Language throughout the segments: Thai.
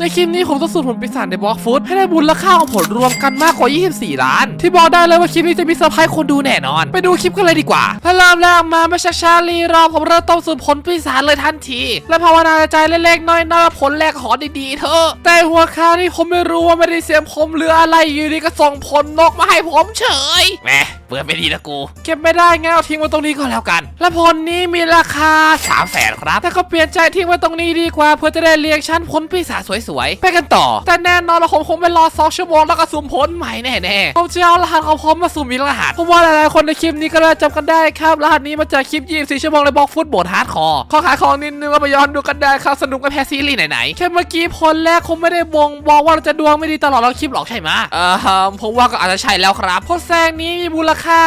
ในคลิปนี้ผมจะสูตรผลปีศาจในบล็อกฟุตให้ได้มูลค่าของผลรวมกันมากกว่า 24 ล้าน ที่บอกได้เลยว่าคลิปนี้จะมีเซอร์ไพรส์คนดูแน่นอน ไปดูคลิปกันเลยดีกว่าถ้าเริ่มแรกมาไม่ชักช้ารีรอผมเริ่มต้นสูตรผลปีศาจเลยทันที และภาวนาในใจเล็กๆน้อยๆว่าผลแรกขอดีๆเถอะแต่หัวข้าวนี่ผมไม่รู้ว่าไม่ได้เสียมผมหรืออะไรอยู่ดีก็ส่งผลนกมาให้ผมเฉยแหมเปิดไม่ดีนะกูเก็บไม่ได้งั้นเอาทิ้งไว้ตรงนี้ก็แล้วกัน และผลนี้มีราคา3 0 0แสนครับแต่ก็เปลี่ยนใจทิ้งไว้ตรงนี้ดีกว่าเพื่อจะได้เรียงชั้นผลปีศาจสวยๆไปกันต่อ แต่แน่นอนเราคงคงไม่รอสองชั่วโมงแล้วก็สุ่มผลใหม่แน่ๆผมจะเอารหัสของผมมาสุ่มอีกรหัสผมว่าหลายๆคนในคลิปนี้ก็น่าจะจำกันได้ครับรหัสนี้มาจากคลิป24ชั่วโมงในบล็อกฟุตบอลฮาร์ดคอร์ขอขายของนิดนึงก็ไปย้อนดูกันได้ครับสนุกไม่แพ้ซีรีส์ไหนๆแค่เมื่อกี้ผลแรกคงไม่ได้บ่งบอกว่าเราจะดวงไม่ดีตลอดเราคลิปหรอกใช่ไหมเออผมว่าก็อาจจะใช่แล้วครับผลแซงนี้มีมูลค่า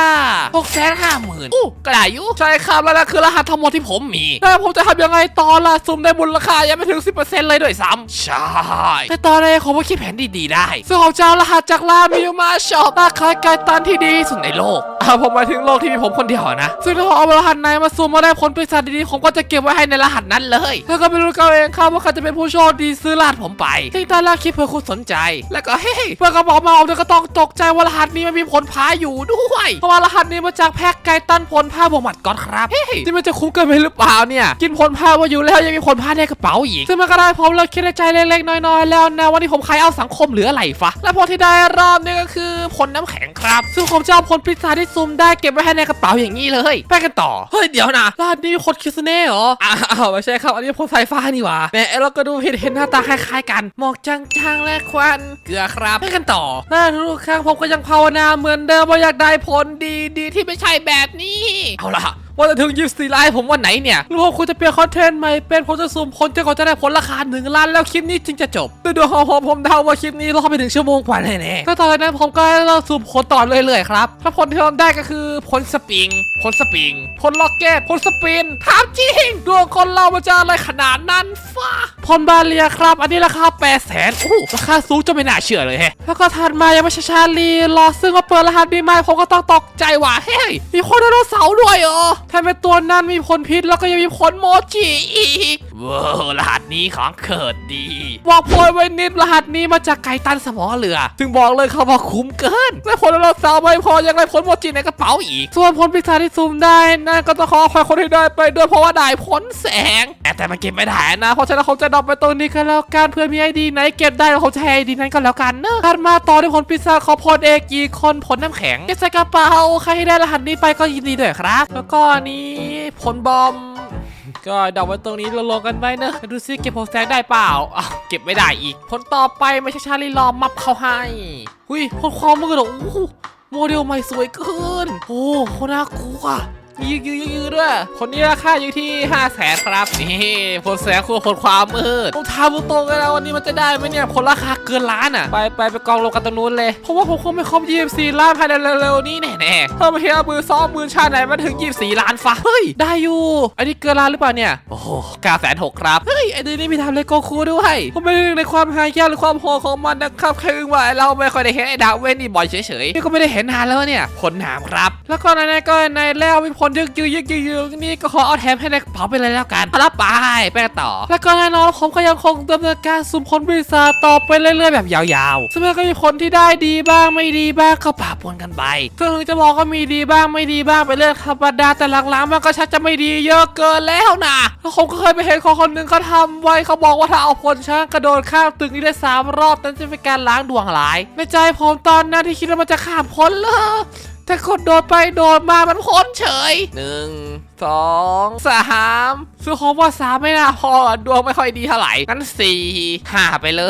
6 5 0 0 0 0อู้กระดาษยุใช่ครับแล้วนั่นคือรหัสทั้งหมดที่ผมมีแต่ผมจะทำยังไงต่อล่ะซุ่มได้มูลค่ายังไม่ถึง 10%เลยด้วยซ้ำใช่แต่ตอนแรกผมก็คิดแผนดีๆได้ ซึ่งผมจะเอารหัสจากลามิวมาชอปราคายไกตันที่ดีสุดในโลกอ่าผมหมายถึงโลกที่มีผมคนเดียวนะ ซึ่งถ้าผมเอารหัสไหนมาซูมมาได้ผลปีศาจดีๆผมก็จะเก็บไว้ให้ในรหัสนั้นเลยแล้วก็ไม่รู้กันเองครับว่าใครจะเป็นผู้โชคดีซื้อรหัสผมไปที่งตอนแรกคิดเพื่อคุณสนใจ แล้วก็เฮ้ยเพื่อนก็บอกมาผมก็ต้องตกใจว่ารหัสนี้มันมีผลพาอยู่ด้วยเพราะว่ารหัสนี้มาจากแพ็กไกตันผลผ้าบวกหมัดก่อนครับเฮ้ยที่มันจะคุ้มเกินไปหรือเปล่าเนี่ยกินผลผ้ามาอยู่แล้วยังมีผลผ้าในกระเป๋าอีกซึ่งมันก็ได้ผมเลยคิดในใจเล็กๆน้อยๆ แล้วนะวันนี้ผมขายเอาสังคมหรืออะไรฟะและผลที่ได้รอบนี้ก็คือผลน้ำแข็งครับ ซึ่งผมจะเอาผลพิซซ่าที่ซูมได้เก็บไว้ให้ในกระเป๋าอย่างนี้เลย ไปกันต่อ เฮ้ย เดี๋ยวนะร้านนี้มีคนคิสเน่เหรอ อ้าวไม่ใช่ครับ อันนี้ผลสายฟ้านี่หว่าแหมเราก็ดูเห็นเห็นหน้าตาคล้ายๆ กันหมอกจางๆและควันเกลือครับไปกันต่อหน้าทุกครั้งผมก็ยังภาวนาเหมือนเดิมว่าอยากได้ผลดีๆที่ไม่ใช่แบบนี้ เอาล่ะ ว่าจะถึงยิปซีไลน์ผมวันไหนเนี่ยหรือว่าคุณจะเปลี่ยนคอนเทนต์ใหม่เป็นผมจะสุ่มผลจนกว่าจะได้ผลราคาหนึ่งล้านแล้วคลิปนี้จึงจะจบแต่ดูของผมผมเดาว่าคลิปนี้รอไปถึงชั่วโมงกว่าแน่ๆก็ตอนนั้นผมก็เราสุ่มผลต่อเรื่อยๆครับถ้าผลที่เราได้ก็คือผลสปริงผลสปริงผลล็อกเก็ตผลสปินถามจริงดวงคนเรามันจะอะไรขนาดนั้นฟ้าผลบาเลียครับ อันนี้ราคา8 0 0แสนโอ้ราคาสูงจนไม่น่าเชื่อเลยแฮะแล้วก็ถัดมายังไม่ช่ชาลีรอซึ่งมาเปิดรหัสปีใหม่ผมก็ต้องตกใจว่าเฮ้ยมีคนไดโนเสาร์ด้วยเหรอแถมเป็นตัวนั้นมีผลพิษแล้วก็ยังมีผลโมจิอีกว้าวรหัสนี้ของเขิดดีบอกโพยไว้นิดรหัสนี้มาจากไก่ตันสมอเรือ ถึงบอกเลยเขาว่าคุ้มเกินและผลไดโนเสาร์ไม่พอยังได้ผลโมจิในกระเป๋าอีก ส่วนผลพิศาจที่ซูมได้นั่นก็ต้องขออภัยคนที่ได้ไปด้วยเพราะว่าได้ผลแสง แต่แต่มันเก็บไม่ได้นะ เพราะฉะนั้นเขาจะดรอปไปตรงนี้ก็แล้วกันเพื่อมีไอดีไหนเก็บได้แล้วเขาจะให้ไอดีนั้นก็แล้วกันเนอะถัดมาต่อด้วยผลพิซซ่าขอพลเอกอีกคนผลน้ำแข็งเก็บใส่กระเป๋าใครที่ได้รหัสนี้ไปก็ยินดีด้วยครับ แล้วก็อันนี้ผลบอม ก็ดอกไว้ตรงนี้เราลงกันไว้เนอะดูซิเก็บผลแสงได้เปล่าอ้าวเก็บไม่ได้อีก ผลต่อไปไม่ใช่ชาลีลอมมับเขาให้หุยผลความมืดเหรอโอ้โหโมเดลใหม่สวยเกิน โอ้โหน่ากลัว ยืดยืดยืดด้วย คนนี้ราคาอยู่ที่5 0 0แสนครับนี่ผลแสงคือผลความมืดต้องทำตรงๆกันแล้ววันนี้มันจะได้ไหมเนี่ยผลราคาเกินล้านอะ ไปไปไปกองลงกันตรงนู้นเลย เพราะว่าผมคงไม่ครบ24ล้านภายในเร็วๆนี้แน่ๆเพิ่มไปเทียมือซ้อมมือชาไหนมาถึง 24 ล้านฟ้าเฮ้ยได้อยู่อันนี้เกินล้านหรือเปล่าเนี่ยโอ้โห9แสนหกครับเฮ้ยไอ้ดีนี่มีทำเลโกคูด้วยผมไม่ได้ในความหายากหรือความโหดของมันนะครับแค่อึ้งว่าเราไม่ค่อยได้เห็นไอ้ดาวเว้นนี่บ่อยเฉยๆนี่ก็ไม่ได้เห็นนานแล้วเนี่ยผลหนามครับ แล้วก็ในๆก็ในแล้วมีผลยึกยืยึกยืนี่ก็ขอเอาแถมให้ในกระเป๋าไปเลยแล้วกันรับไปไปต่อ แล้วก็แน่นอนผมก็ยังคงดำเนินการสุ่มผลบริษัทต่อไปเรื่อยๆแบบยาวๆซึ่งมันก็มีผลที่ได้ดีบ้างไม่ดีบ้างก็ปะปนกันไปซึ่งถึงจะบอกว่ามีดีบ้างไม่ดีบ้างเป็นเรื่องธรรมดาแต่หลังๆมันก็ชักจะไม่ดีเยอะเกินแล้วนะแล้วผมก็เคยไปเห็นคนคนหนึ่งเขาทำไว้เขาบอกว่าถ้าเอาผลช้างกระโดดข้ามตึกนี้ได้สามรอบนั้นจะเป็นการล้างดวงร้ายในใจผมตอนนั้นที่คิดว่ามันจะข้ามพ้นเลย แต่คนโดดไปโดดมามันพ้นเฉยหนึ่ง สองสามซึ่งผมว่าสามไม่น่าพอดวงไม่ค่อยดีเท่าไหร่งั้นสี่ห้าไปเล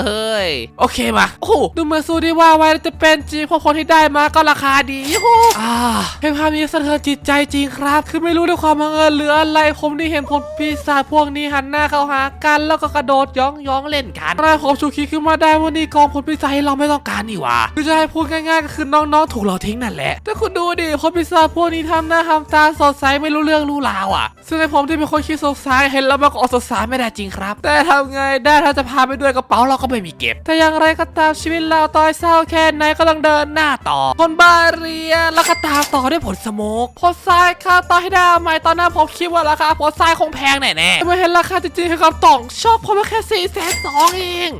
ย โอเคมาโอ้โหดูเหมือนสู้ที่ว่าไว้จะเป็นจริงเพราะคนที่ได้มาก็ราคาดียูหูอ่าเป็นภาพนี้สะเทือนจิตใจจริงครับ คือไม่รู้ด้วยความบังเอิญหรืออะไรผมได้เห็นผลปีศาจพวกนี้หันหน้าเข้าหากันแล้วก็กระโดดย่องย่องเล่นกันอะไรผมชูคิดขึ้นมาได้ว่านี่กองผลปีศาจที่เราไม่ต้องการนี่หว่าคือจะให้พูดง่ายๆก็คือน้องๆถูกเราทิ้งนั่นแหละแต่คุณดูดิผลปีศาจพวกนี้ทำหน้าทำตาสดใสไม่รู้เรื่องรู้ราวอะ ซึ่งไอผมที่เป็นคนคิดสดใสเห็นแล้วมันก็อดสดใสไม่ได้จริงครับ แต่ทำไงได้ถ้าจะพาไปด้วยกระเป๋าเราก็ไม่มีเก็บ แต่อย่างไรก็ตามชีวิตเราตอยเศร้าแค่ไหนก็ต้องเดินหน้าต่อ คนบาเรียแล้วก็ตามต่อด้วยผลสโมกผลทรายค่าต่อให้ได้ใหม่ตอนนั้นผมคิดว่าราคาผลทรายคงแพงแน่ๆแต่มาเห็นราคาจริงๆคือคำต่องชอบผมแค่สี่แสนสองเอง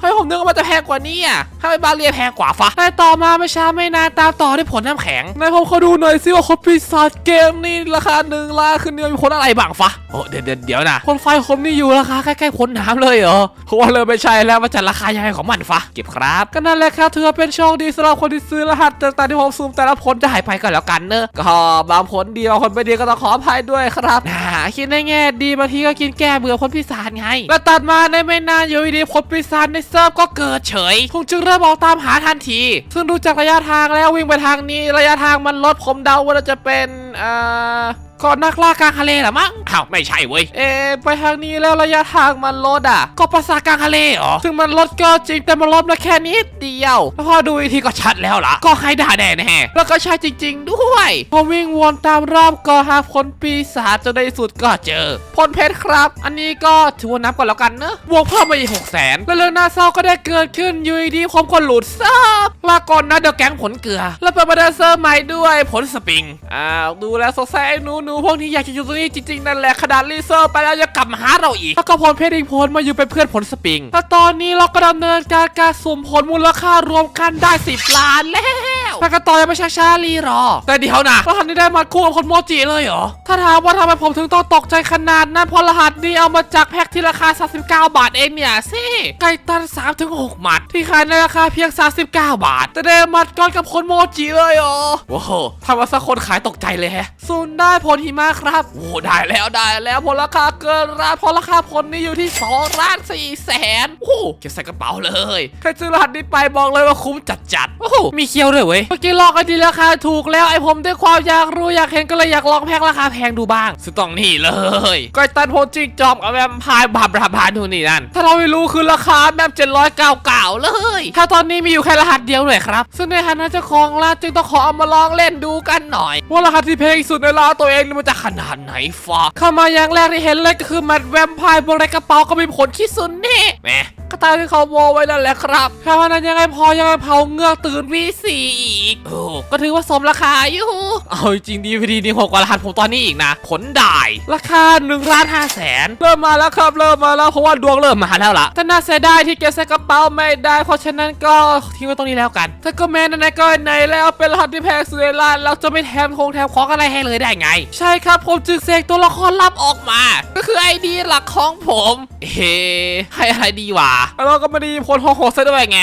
ให้ผมนึกว่ามันจะแพงกว่านี้อะถ้าเป็นบาเรียแพงกว่าฟะแต่ต่อมาไม่ช้าไม่นานตามต่อด้วยผลน้ำแข็งนายผมขอดูหน่อยสิว่าคนปีศาจเกมนี่ราคาหนึ่งล้านคือเนี่ยมีผลอะไรบ้างฟะโอ้เดี๋ยวเดี๋ยวเดี๋ยวนะคนไฟผมนี่อยู่ราคาใกล้ๆพ้นน้ำเลยเหรอเพราะว่าเลยไม่ใช่แล้วมันจะราคายังไงของมันฟะเก็บครับก็นั่นแหละครับถือว่าเป็นโชคดีสำหรับคนที่ซื้อรหัสต่างๆที่ผมซูมแต่ละผลจะหายไปก็แล้วกันเนอะก็บางผลดีบางผลไม่ดีก็ต้องขออภัยด้วยครับนะคิดในแง่ดีบางทีก็กินแก้เบื่อพ้นปีศาจไงแล้วตัดมาในไม่นานอยู่ดีๆพ้นปีซานในเซิร์ฟก็เกิดเฉยผมจึงเริ่มออกตามหาทันที ซึ่งดูจากระยะทางแล้ววิ่งไปทางนี้ ระยะทางมันลดผมเดาว่าจะเป็นเอ่อก่อนนักล่ากลางทะเลหรอมั้งอ้าวไม่ใช่เว้ย เอะไปทางนี้แล้วระยะทางมันลดอะ ก็ปราสาทกลางทะเลเหรอซึ่งมันลดก็จริงแต่มันลดมาแค่นิดเดียว แล้วพอดูอีกทีก็ชัดแล้วล่ะ ก็ให้ด่าแน่แน่ๆแล้วก็ใช่จริง ๆ ด้วยผมวิ่งวนตามรอบก็หาผลปีศาจจนในที่สุดก็เจอพลเพชรครับ อันนี้ก็ถือว่านับก่อนแล้วกันเนอะบวกเพิ่มมาอีกหกแสนแล้วเรื่องน่าเศร้าก็ได้เกิดขึ้นอยู่ดีๆผมก็หลุดเซิร์ฟลาก่อนนะเดี๋ยวแก๊งผลเกลือ แล้วเปิดมาเดินเซิร์ฟใหม่ด้วยผลสปริงอ้าวดูแล้วสงสัยไอ้หนูหนูๆพวกนี้อยากจะอยู่ตรงนี้จริงๆนั่นแหละขนาดรีเซอร์ไปแล้วยังกลับมาหาเราอีก แล้วก็พลเพชรอีกพลมาอยู่เป็นเพื่อนผลสปริงแต่ตอนนี้เราก็ดำเนินการการสุ่มผลมูลค่ารวมกันได้ 10 ล้านแล้ว แล้วก็ต่อยไม่ช้าช้าๆรีรอ แต่เดี๋ยวนะรหัสนี้ได้มาคู่กับคนโมจิเลยเหรอ ถ้าถามว่าทำไมผมถึงต้องตกใจขนาดนั้นเพราะรหัสนี้เอามาจากแพ็คที่ราคา 39 บาทเองเนี่ยสิไก่ตัน3ถึง6หมัด ที่ขายในราคาเพียง 39 บาท แต่ได้หมัดก้อนกับคนโมจิเลยเหรอโอ้โหทำมาสักคนขายตกใจเลยแฮะซุนได้ผลหิมะครับโอ้ได้แล้วได้แล้วผลราคาเกินร้านพราะราคาผลนี่อยู่ที่2ล้าน4แสนโอ้เก็บใส่กระเป๋าเลยใครซื้อรหัสนี้ไปบอกเลยว่าคุ้มจัดจัดๆโอ้มีเคี้ยวด้วยเว้ยเมื่อกี้ลองไอดีราคาถูกแล้วไอผมด้วยความอยากรู้อยากเห็นก็เลยอยากลองแพ็คราคาแพงดูบ้างซึ่งต้องนี่เลยก้อยตันโพจิงจอมกับแวมไพร์บาบราบานูนนี่นั่นถ้าเราไม่รู้คือราคาแบบ799เลย ถ้าตอนนี้มีอยู่แค่รหัสเดียวเลยครับ ซึ่งในฐานะเจ้าของร้านจึงต้องขอเอามาลองเล่นดูกันหน่อย ว่ารหัสที่แพงที่สุดในร้านตัวเองนี่มันจะขนาดไหนฟะเข้ามาอย่างแรกที่เห็นเลยก็คือแมทแวมไพร์บนในกระเป๋าก็มีผลขี้สุนนี่แหมก็ตามที่เขาโมไว้นั่นแหละครับถ้าวันนั้นยังไงพอยังไงเผาเงือกตื่นวีสี่อีกโอ้ก็ถือว่าสมราคาอยู่เอาจริงดีพีดีนี่หกกว่ารหัสผมตอนนี้อีกนะ ผลได้ราคา1ล้าน5แสนเริ่มมาแล้วครับเริ่มมาแล้วเพราะว่าดวงเริ่มมาแล้วล่ะแต่น่าเสียดายที่เก็บใส่กระเป๋าไม่ได้ เพราะฉะนั้นก็ทิ้งไว้ตรงนี้แล้วกันถ้าก็แม้ไหนๆก็ไหนแล้วเป็นรหัสที่แพงสุดในร้านเราจะไม่แถมคงแถมของอะไรให้เลยได้ไง ใช่ครับผมจึงเสกตัวละครลับออกมา ก็คือไอดีหลักของผมเฮ้ให้อะไรดีวะเราก็ไม่ได้ผลโหดๆซะด้วยไง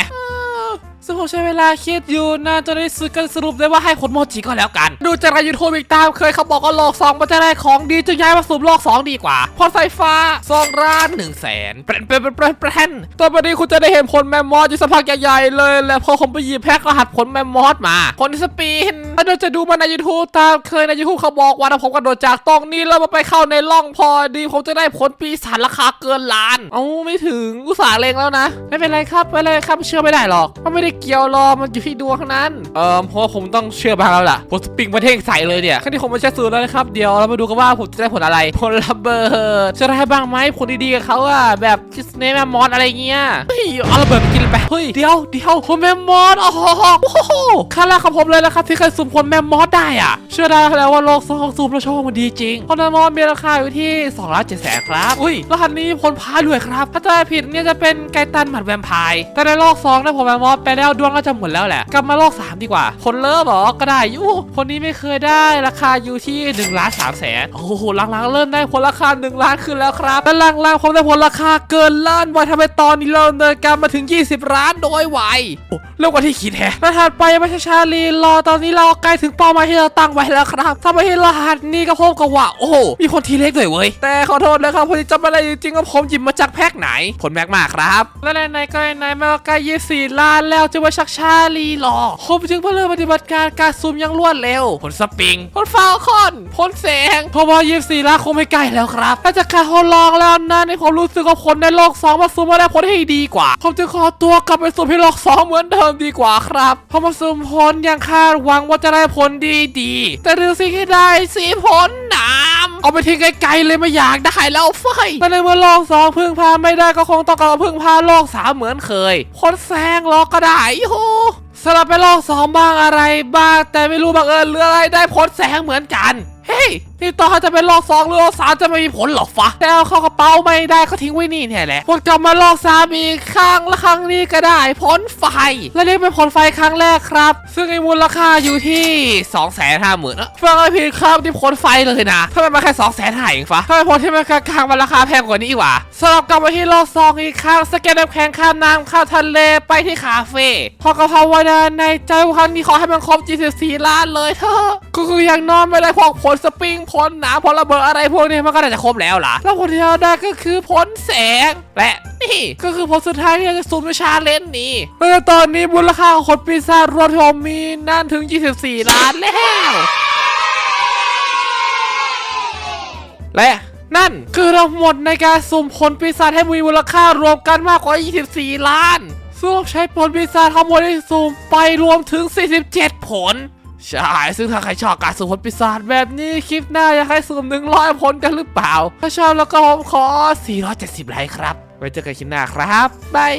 ซึ่งผมใช้เวลาคิดอยู่นานจนได้ซื้อกันสรุปได้ว่าให้ผลโมจิก็แล้วกัน ดูจากรายยูทูบอีกตามเคยเขาบอกว่าโลกสองมันจะได้ของดีจึงย้ายมาสู่โลกสองดีกว่าพอไฟฟ้าสองล้านหนึ่งแสนแปรนแปรนแปรนแปรนแปรนตอนนี้คุณจะได้เห็นผลแมมมอสอยู่สักพักใหญ่ๆเลย และพอผมไปหยิบแพ็ครหัสผลแมมมอสมาผลสปีนถ้าเราจะดูมาในยูทูบตามเคยในยูทูบเขาบอกว่าถ้าผมกระโดดจากตรงนี้แล้วมาไปเข้าในร่องพอดีผมจะได้ผลปีศาจราคาเกินล้าน เอาไม่ถึงอุตส่าห์เลงแล้วนะ ไม่เป็นไรครับไม่เป็นไรครับเชื่อไม่ได้หรอกมันไม่ได้เกียวรอมันอยู่ที่ดวงทั้งนั้น เออเพราะผมต้องเชื่อบางแล้วล่ะผมสปริงประเทศใส่เลยเนี่ยแค่นี้ผมมาใช้สูตรแล้วนะครับ เดี๋ยวเรามาดูกันว่าผมจะได้ผลอะไร ผลระเบิด จะได้บ้างไหมผลดีๆกับเขาอะแบบคิสเนแมมมอสอะไรเงี้ย เฮ้ยเอาระเบิดกินไป เฮ้ย เดี๋ยวเดี๋ยวผลแมมมอสโอ้โหโอ้โหขั้นแรกของผมเลยนะครับที่เคยสุ่มผลแมมมอสได้อะ เชื่อได้แล้วว่าโลกสองสุ่มแล้วโชคมันดีจริงผลแมมมอสมีราคาอยู่ที่2ล้านเจ็ดแสนครับ อุ้ยรหัสนี้ผลพาด้วยครับ ถ้าจะผิดเนี่ยจะเป็นไกตันหมัดแวมไพร์แต่ในโลก2นะผมแมมมอสไปแล้วดวงก็จะหมดแล้วแหละ กลับมาโลก 3 ดีกว่า ผลเลิฟหรอก็ได้ยูคนนี้ไม่เคยได้ราคาอยู่ที่1ล้าน3แสนโอ้โหหลังๆเริ่มได้ผลราคา 1 ล้านขึ้นแล้วครับและหลังๆผมได้ผลราคาเกินล้านไวทำไมตอนนี้เราเดินการมาถึง 20 ล้านโดยไวเร็วกว่าที่คิดแฮะและถัดไปไม่ใช่ชาลีรอตอนนี้เราใกล้ถึงเป้าหมายที่เราตั้งไว้แล้วครับถ้าไม่ให้รหัสนี้ก็พบกับว่า โอ้โหมีคนทีเล็กด้วยเว้ยแต่ขอโทษเลยครับพอดีจำไม่ได้จริงๆว่าผมหยิบมาจากแพ็คไหน ผลแม็กมากครับ และในๆก็ในๆไม่ว่าใกล้24ล้านแล้วจะว่าชักชาลีรอผมจึงเพิ่งเริ่มปฏิบัติการการซูมอยังรวดเร็วผลสปริงผลฟาวคอนผลแสงเพราะว่า24ล้านคงไม่ใกล้แล้วครับถ้าจะขาดทดลองแล้วนะในผมรู้สึกว่าผลในโลก2มาซูมมาได้ผลที่ดีกว่า ผมจึงขอตัวกลับไปซูมที่โลก2เหมือนเดิมดีกว่าครับเพอมาซูมผลยังคาดหวังว่าจะได้ผลดีๆแต่ดูสิ่งที่ได้สีผลหนาม เอาไปทิ้งไกลๆเลยไม่อยากได้แล้วไฟแต่ในเมื่อโลกสองพึ่งพาไม่ได้ก็คงต้องกลับมาพึ่งพาโลกสามเหมือนเคยคนแสงลอก็ได้โอ้สลับไปโลกสองบ้างอะไรบ้างแต่ไม่รู้บังเอิญหรืออะไรได้ผลแสงเหมือนกัน เฮ้ย นี่ต่อให้จะเป็นรอบสองหรือรอบสามจะไม่มีผลหรอกฟะแต่เอาเข้ากระเป๋าไม่ได้ก็ทิ้งไว้นี่เนี่ยแหละวนกลับมารอบสามอีกครั้งและครั้งนี้ก็ได้ผลไฟ และนี่เป็นผลไฟครั้งแรกครับ ซึ่งไอ้มูลค่าอยู่ที่2องแสนห้าหมื่นฟังไอ้ผิดครับที่ผลไฟเลยนะทำไมมาแค่สองแสนห้าเองฟะทำไมผลที่มันกลางๆมันราคาแพงกว่านี้อีกวะสำหรับกลับมาที่รอบสองอีกครั้งสแกนน้ำแข็งข้ามน้ำข้ามทะเลไปที่คาเฟ่พอกระเพราวนาในใจครั้งนี้ขอให้มันครบ24ล้านเลยเถอะก็คือย่างนอนไม่ได้พวกผลสปริงผลหนาผลระเบิดอะไรพวกนี้มันก็น่าจะครบแล้วล่ะ แล้วผลที่เราได้ก็คือผลแสงและนี่ก็คือผลสุดท้ายที่เราจะสุ่มในชาเลนจ์นี้เมื่อตอนนี้มูลค่าของคนปีศาจรวมที่ผมมีนั่นถึง 24 ล้านแล้วและ นั่นคือทั้งหมดในการสุ่มผลปีศาจให้มีมูลค่ารวมกันมากกว่า 24 ล้านซึ่งใช้ผลปีศาจทั้งหมดที่สุ่มไปรวมถึง 47 ผลใช่ซึ่งถ้าใครชอบการสุ่มผลปีศาจแบบนี้คลิปหน้าอยากให้สุ่ม 100 ผลกันหรือเปล่า ถ้าชอบแล้วก็ผมขอ 470 ไลค์ครับ ไว้เจอกันคลิปหน้าครับบาย